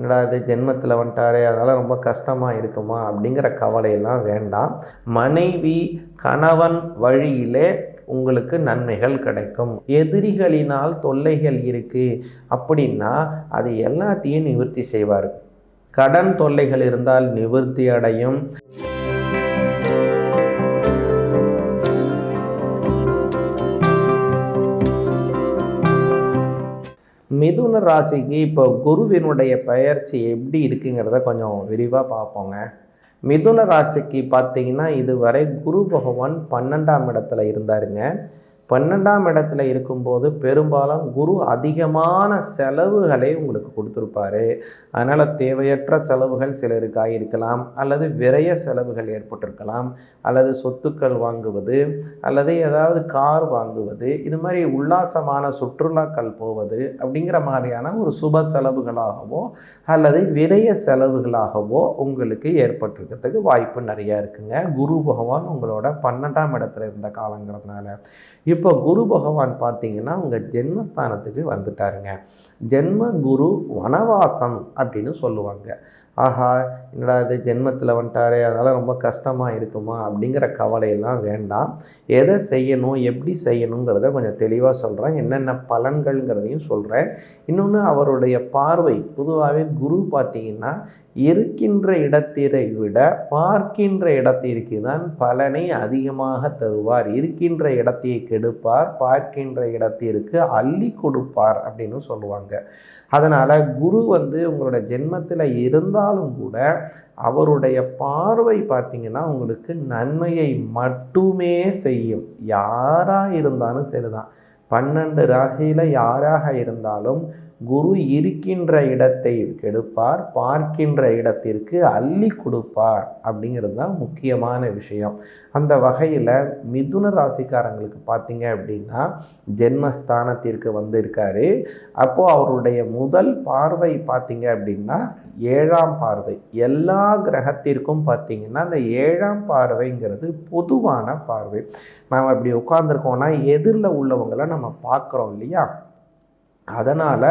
என்னடா இது ஜென்மத்தில் வந்துட்டாரே அதனால் ரொம்ப கஷ்டமாக இருக்குமா அப்படிங்கிற கவலையெல்லாம் வேண்டாம். மனைவி கணவன் வழியிலே உங்களுக்கு நன்மைகள் கிடைக்கும். எதிரிகளினால் தொல்லைகள் இருக்குது அப்படின்னா அது எல்லாத்தையும் நிவர்த்தி செய்வார். கடன் தொல்லைகள் இருந்தால் நிவர்த்தி அடையும். மிதுன ராசிக்கு இப்போ குருவினுடைய பெயர்ச்சி எப்படி இருக்குங்கிறத கொஞ்சம் விரிவாக பார்ப்போங்க. மிதுன ராசிக்கு பார்த்தீங்கன்னா இதுவரை குரு பகவான் பன்னெண்டாம் இடத்துல இருந்தாருங்க. பன்னெண்டாம் இடத்துல இருக்கும்போது பெரும்பாலும் குரு அதிகமான செலவுகளை உங்களுக்கு கொடுத்துருப்பாரு. அதனால் தேவையற்ற செலவுகள் சிலருக்கு ஆகியிருக்கலாம் அல்லது விரய செலவுகள் ஏற்பட்டிருக்கலாம் அல்லது சொத்துக்கள் வாங்குவது அல்லது ஏதாவது கார் வாங்குவது இது மாதிரி உல்லாசமான சுற்றுலாக்கள் போவது அப்படிங்கிற மாதிரியான ஒரு சுப செலவுகளாகவோ அல்லது விரய செலவுகளாகவோ உங்களுக்கு ஏற்பட்டிருக்கிறதுக்கு வாய்ப்பு நிறையா இருக்குங்க. குரு பகவான் உங்களோட பன்னெண்டாம் இடத்துல இருந்த காலங்கிறதுனால. இப்போ குரு பகவான் பார்த்தீங்கன்னா உங்கள் ஜென்மஸ்தானத்துக்கு வந்துட்டாருங்க. ஜென்ம குரு வனவாசம் அப்படின்னு சொல்லுவாங்க. ஆஹா என்னடா இது ஜென்மத்தில் வந்துட்டாரே அதனால் ரொம்ப கஷ்டமாக இருக்குமா அப்படிங்கிற கவலையெல்லாம் வேண்டாம். எதை செய்யணும் எப்படி செய்யணுங்கிறத கொஞ்சம் தெளிவாக சொல்கிறேன் என்னென்ன பலன்கள்ங்கிறதையும் சொல்கிறேன் இன்னொன்று அவருடைய பார்வை பொதுவாகவே குரு பார்த்தீங்கன்னா இருக்கின்ற இடத்தினை விட பார்க்கின்ற இடத்திற்கு தான் பலனை அதிகமாக தருவார். இருக்கின்ற இடத்தை கெடுப்பார் பார்க்கின்ற இடத்திற்கு அள்ளி கொடுப்பார் அப்படின்னு சொல்லுவாங்க. அதனால் குரு வந்து உங்களோட ஜென்மத்தில் இருந்தாலும் கூட அவருடைய பார்வை பார்த்தீங்கன்னா உங்களுக்கு நன்மையை மட்டுமே செய்யும். யாராக இருந்தாலும் சரிதான். பன்னெண்டு ராசியில் யாராக இருந்தாலும் குரு இருக்கின்ற இடத்தை கெடுப்பார் பார்க்கின்ற இடத்திற்கு அள்ளி கொடுப்பார் அப்படிங்கிறது தான் முக்கியமான விஷயம். அந்த வகையில் மிதுன ராசிக்காரங்களுக்கு பார்த்தீங்க அப்படின்னா ஜென்மஸ்தானத்திற்கு வந்திருக்காரு. அப்போது அவருடைய முதல் பார்வை பார்த்தீங்க அப்படின்னா ஏழாம் பார்வை. எல்லா கிரகத்திற்கும் பார்த்தீங்கன்னா அந்த ஏழாம் பார்வைங்கிறது பொதுவான பார்வை. நாம் இப்படி உட்காந்துருக்கோம்னா எதிரில் உள்ளவங்களை நம்ம பார்க்குறோம் இல்லையா? அதனால்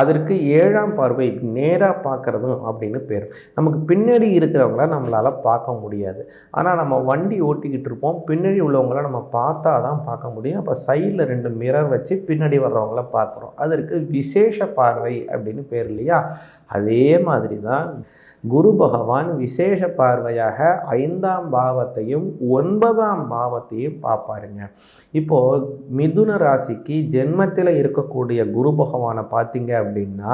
அதற்கு ஏழாம் பார்வை நேராக பார்க்குறதும் அப்படின்னு பேர். நமக்கு பின்னாடி இருக்கிறவங்கள நம்மளால் பார்க்க முடியாது. ஆனால் நம்ம வண்டி ஓட்டிக்கிட்டு இருப்போம். பின்னாடி உள்ளவங்கள நம்ம பார்த்தா தான் பார்க்க முடியும். அப்போ சைடில் ரெண்டு மிரர் வச்சு பின்னாடி வர்றவங்கள பார்க்குறோம். அதற்கு விசேஷ பார்வை அப்படின்னு பேர் இல்லையா? அதே மாதிரி தான் குரு பகவான் விசேஷ பார்வையாக ஐந்தாம் பாவத்தையும் ஒன்பதாம் பாவத்தையும் பார்ப்பாருங்க. இப்போது மிதுன ராசிக்கு ஜென்மத்தில் இருக்கக்கூடிய குரு பகவானை பார்த்தீங்க அப்படின்னா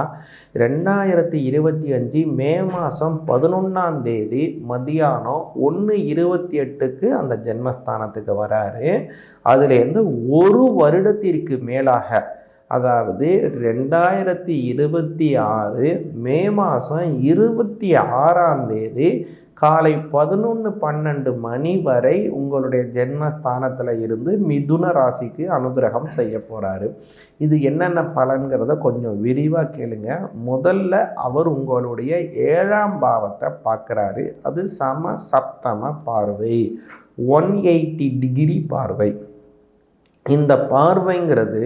ரெண்டாயிரத்தி இருபத்தி அஞ்சு மே மாதம் பதினொன்றாம் தேதி மதியானம் ஒன்று இருபத்தி எட்டுக்கு அந்த ஜென்மஸ்தானத்துக்கு வராரு. அதுலேருந்து ஒரு வருடத்திற்கு மேலாக அதாவது ரெண்டாயிரத்தி இருபத்தி ஆறு மே மாதம் இருபத்தி ஆறாம் தேதி காலை பதினொன்று பன்னெண்டு மணி வரை உங்களுடைய ஜென்மஸ்தானத்தில் இருந்து மிதுன ராசிக்கு அனுகிரகம் செய்ய போகிறாரு இது என்னென்ன பலன்கிறத கொஞ்சம் விரிவாக கேளுங்க. முதல்ல அவர் உங்களுடைய ஏழாம் பாவத்தை பார்க்குறாரு. அது சம சப்தம பார்வை. ஒன் எயிட்டி டிகிரி பார்வை. இந்த பார்வைங்கிறது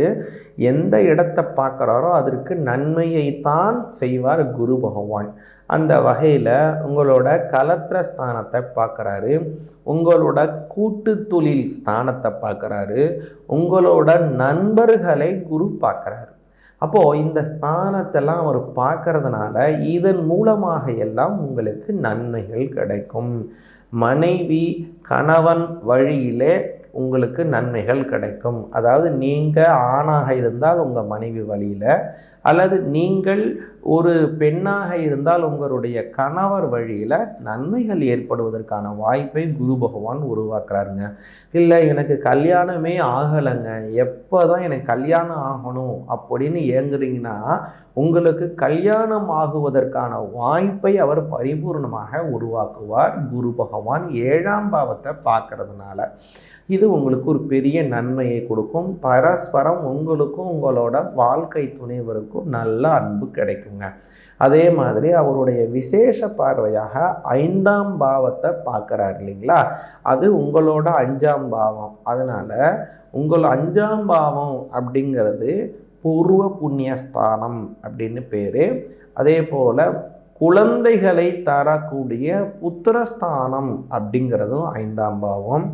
எந்த இடத்தை பார்க்குறாரோ அதற்கு நன்மையை தான் செய்வார் குரு பகவான். அந்த வகையில் உங்களோட கலத்திர ஸ்தானத்தை பார்க்குறாரு உங்களோட கூட்டு தொழில் ஸ்தானத்தை பார்க்குறாரு உங்களோட நண்பர்களை குரு பார்க்குறாரு. அப்போது இந்த ஸ்தானத்தெல்லாம் அவர் பார்க்கறதுனால இதன் மூலமாக எல்லாம் உங்களுக்கு நன்மைகள் கிடைக்கும். மனைவி கணவன் வழியிலே உங்களுக்கு நன்மைகள் கிடைக்கும். அதாவது நீங்கள் ஆணாக இருந்தால் உங்கள் மனைவி வழியில் அல்லது நீங்கள் ஒரு பெண்ணாக இருந்தால் உங்களுடைய கணவர் வழியில் நன்மைகள் ஏற்படுவதற்கான வாய்ப்பை குரு பகவான் உருவாக்குறாருங்க. இல்லை எனக்கு கல்யாணமே ஆகலைங்க. எப்போ தான் எனக்கு கல்யாணம் ஆகணும் அப்படின்னு ஏங்குறீங்கன்னா உங்களுக்கு கல்யாணம் ஆகுவதற்கான வாய்ப்பை அவர் பரிபூர்ணமாக உருவாக்குவார் குரு பகவான் ஏழாம் பாவத்தை பார்க்கறதுனால. இது உங்களுக்கு ஒரு பெரிய நன்மையை கொடுக்கும். பரஸ்பரம் உங்களுக்கும் உங்களோட வாழ்க்கை துணைவருக்கும் நல்ல அன்பு கிடைக்குங்க. அதே மாதிரி அவருடைய விசேஷ பார்வையாக ஐந்தாம் பாவத்தை பார்க்குறாரு இல்லைங்களா? அது உங்களோட அஞ்சாம் பாவம். அதனால் உங்கள் அஞ்சாம் பாவம் அப்படிங்கிறது பூர்வ புண்ணியஸ்தானம் அப்படின்னு பேர். அதே போல் குழந்தைகளை தரக்கூடிய புத்திரஸ்தானம் அப்படிங்கிறதும் ஐந்தாம் பாவம்.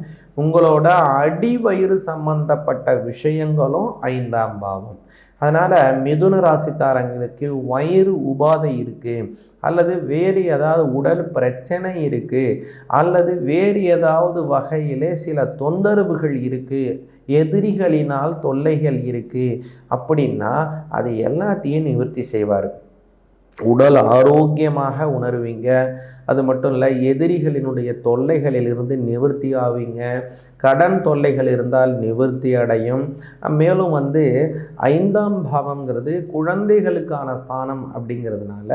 உங்களோட அடிவயிறு சம்பந்தப்பட்ட விஷயங்களும் ஐந்தாம் பாவம். அதனால் மிதுன ராசிக்காரங்களுக்கு வயிறு உபாதை இருக்குது அல்லது வேறு ஏதாவது உடல் பிரச்சனை இருக்குது அல்லது வேறு ஏதாவது வகையிலே சில தொந்தரவுகள் இருக்குது எதிரிகளினால் தொல்லைகள் இருக்குது அப்படின்னா அது எல்லாத்தையும் நிவர்த்தி செய்வார். உடல் ஆரோக்கியமாக உணர்வீங்க. அது மட்டும் இல்லை எதிரிகளினுடைய தொல்லைகளிலிருந்து நிவர்த்தி ஆவீங்க. கடன் தொல்லைகள் இருந்தால் நிவர்த்தி அடையும். மேலும் வந்து ஐந்தாம் பாவம்ங்கிறது குழந்தைகளுக்கான ஸ்தானம் அப்படிங்கிறதுனால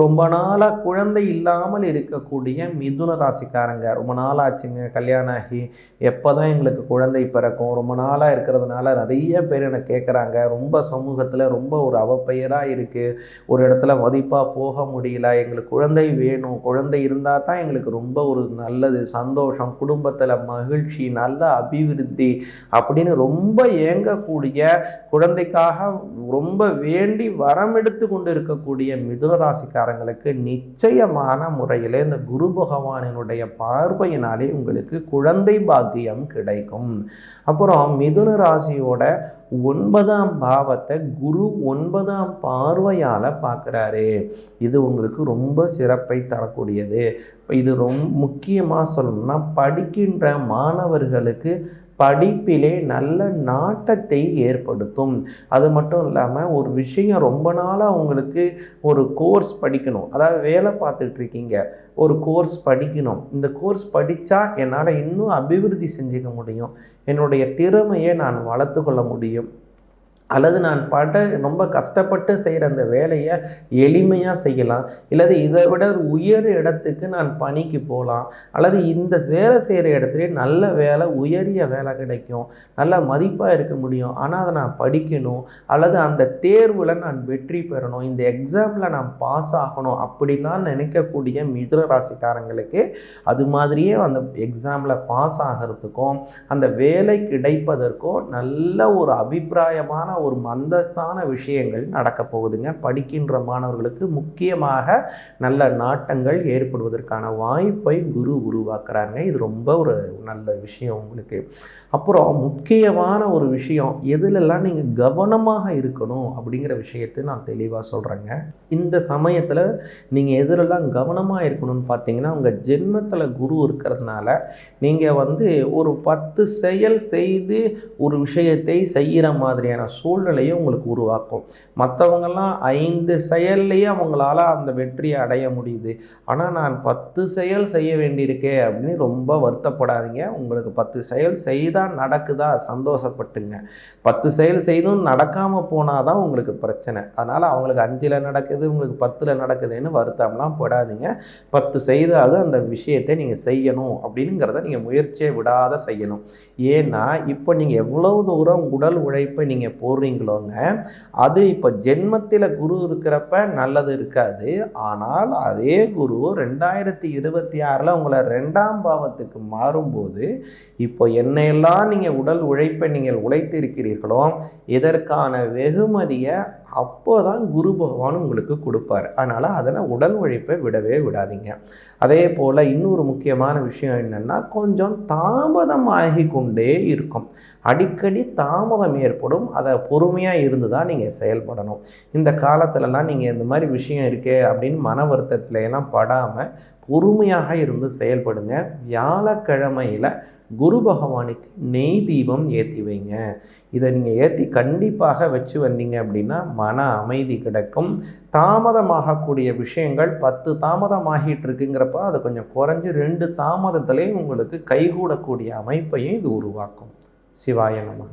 ரொம்ப நாளாக குழந்தை இல்லாமல் இருக்கக்கூடிய மிதுன ராசிக்காரங்க. ரொம்ப நாள் ஆச்சுங்க கல்யாணம் ஆகி எப்போ தான் எங்களுக்கு குழந்தை பிறக்கும். ரொம்ப நாளாக இருக்கிறதுனால நிறைய பேர் எனக்கு கேட்குறாங்க ரொம்ப சமூகத்தில் ரொம்ப ஒரு அவப்பெயராக இருக்குது ஒரு இடத்துல மதிப்பாக போக முடியல. எங்களுக்கு குழந்தை வேணும். குழந்தை இருந்தால் தான் எங்களுக்கு ரொம்ப ஒரு நல்லது சந்தோஷம் குடும்பத்தில் மகிழ்ச்சி நல்ல அபிவிருத்தி அப்படின்னு ரொம்ப ஏங்கக்கூடிய குழந்தைக்காக ரொம்ப வேண்டி வரம் எடுத்து கொண்டு இருக்கக்கூடிய மிதுனராசிக்காரங்களுக்கு நிச்சயமான முறையில் இந்த குரு பகவானினுடைய பார்வையினாலே உங்களுக்கு குழந்தை பாக்கியம் கிடைக்கும். அப்புறம் மிதுன ராசியோட ஒன்பதாம் பாவத்தை குரு ஒன்பதாம் பார்வையால் பார்க்குறாரு. இது உங்களுக்கு ரொம்ப சிறப்பை தரக்கூடியது. இது ரொம்ப முக்கியமாக சொல்லணும்னா படிக்கின்ற மாணவர்களுக்கு படிப்பிலே நல்ல நாட்டத்தை ஏற்படுத்தும். அது மட்டும் இல்லாமல் ஒரு விஷயம் ரொம்ப நாளாக உங்களுக்கு ஒரு கோர்ஸ் படிக்கணும். அதாவது வேலை பார்த்துட்டு இருக்கீங்க ஒரு கோர்ஸ் படிக்கணும். இந்த கோர்ஸ் படித்தா என்னால் இன்னும் அபிவிருத்தி செஞ்சுக்க முடியும். என்னுடைய திறமையை நான் வளர்த்து கொள்ள முடியும். அல்லது நான் பட ரொம்ப கஷ்டப்பட்டு செய்கிற அந்த வேலையை எளிமையாக செய்யலாம். இல்லது இதை விட உயர் இடத்துக்கு நான் பணிக்கு போகலாம் அல்லது இந்த வேலை செய்கிற இடத்துலேயே நல்ல வேலை உயரிய வேலை கிடைக்கும். நல்ல மதிப்பாக இருக்க முடியும். ஆனால் அதை நான் படிக்கணும். அல்லது அந்த தேர்வில் நான் வெற்றி பெறணும். இந்த எக்ஸாமில் நான் பாஸ் ஆகணும் அப்படிலாம் நினைக்கக்கூடிய மிதுன ராசிக்காரங்களுக்கு அது மாதிரியே அந்த எக்ஸாமில் பாஸ் ஆகிறதுக்கும் அந்த வேலை கிடைப்பதற்கும் நல்ல ஒரு அபிப்பிராயமான ஒரு மந்தஸ்தான விஷயங்கள் நடக்க போகுதுங்க. படிக்கின்ற மாணவர்களுக்கு முக்கியமாக நல்ல நாட்டங்கள் ஏற்படுவதற்கான வாய்ப்பை குரு உருவாக்குறாங்க இது ரொம்ப ஒரு நல்ல விஷயம் உங்களுக்கு. அப்புறம் முக்கியமான ஒரு விஷயம் எதுலெல்லாம் நீங்கள் கவனமாக இருக்கணும் அப்படிங்கிற விஷயத்தை நான் தெளிவாக சொல்கிறேங்க இந்த சமயத்தில் நீங்கள் எதிலெல்லாம் கவனமாக இருக்கணும்னு பார்த்தீங்கன்னா உங்கள் ஜென்மத்தில் குரு இருக்கிறதுனால நீங்கள் வந்து ஒரு பத்து செயல் செய்து ஒரு விஷயத்தை செய்கிற மாதிரியான சூழ்நிலையை உங்களுக்கு உருவாக்கும். மற்றவங்கெல்லாம் ஐந்து செயல்லையே அவங்களால அந்த வெற்றியை அடைய முடியுது. ஆனால் நான் பத்து செயல் செய்ய வேண்டியிருக்கே அப்படின்னு ரொம்ப வருத்தப்படாதீங்க. உங்களுக்கு பத்து செயல் செய்தால் நடக்குதா? சந்தோஷப்பட்டுங்க. பத்து செயல் செய்தும் நடக்காமல் போனால் தான் உங்களுக்கு பிரச்சனை. அதனால் அவங்களுக்கு அஞ்சில் நடக்குது உங்களுக்கு பத்தில் நடக்குதுன்னு வருத்தம்லாம் போடாதீங்க. பத்து செய்தாவது அந்த விஷயத்தை நீங்கள் செய்யணும் அப்படிங்கிறத நீங்கள் முயற்சியை விடாத செய்யணும். ஏன்னா இப்போ நீங்கள் எவ்வளோ தூரம் உடல் உழைப்பை நீங்கள் போடுறீங்களோங்க. அது இப்போ ஜென்மத்தில் குரு இருக்கிறப்ப நல்லது இருக்காது. ஆனால் அதே குரு ரெண்டாயிரத்தி இருபத்தி ஆறில் உங்களை ரெண்டாம் பாவத்துக்கு மாறும்போது இப்போ என்னையெல்லாம் நீங்கள் உடல் உழைப்பை நீங்கள் உழைத்து இருக்கிறீர்களோ இதற்கான வெகுமதியை அப்போ தான் குரு பகவான் உங்களுக்கு கொடுப்பார். அதனால் அதில் உடல் உழைப்பை விடவே விடாதீங்க. அதே போல் இன்னொரு முக்கியமான விஷயம் என்னென்னா கொஞ்சம் தாமதம் ஆகி கொண்டே இருக்கும். அடிக்கடி தாமதம் ஏற்படும். அதை பொறுமையாக இருந்து தான் நீங்கள் செயல்படணும். இந்த காலத்துலலாம் நீங்கள் இந்த மாதிரி விஷயம் இருக்கே அப்படின்னு மன வருத்தத்துல எல்லாம் படாமல் பொறுமையாக இருந்து செயல்படுங்க. வியாழக்கிழமையில் குரு பகவானுக்கு நெய் தீபம் ஏற்றி வைங்க. இதை நீங்கள் ஏற்றி கண்டிப்பாக வச்சு வந்தீங்க அப்படின்னா மன அமைதி கிடைக்கும். தாமதமாகக்கூடிய விஷயங்கள் பத்து தாமதமாகிட்டு இருக்குங்கிறப்ப அது கொஞ்சம் குறைஞ்சி ரெண்டு தாமதத்திலே உங்களுக்கு கைகூடக்கூடிய அமைப்பையும் இது உருவாக்கும். சிவாய நமக.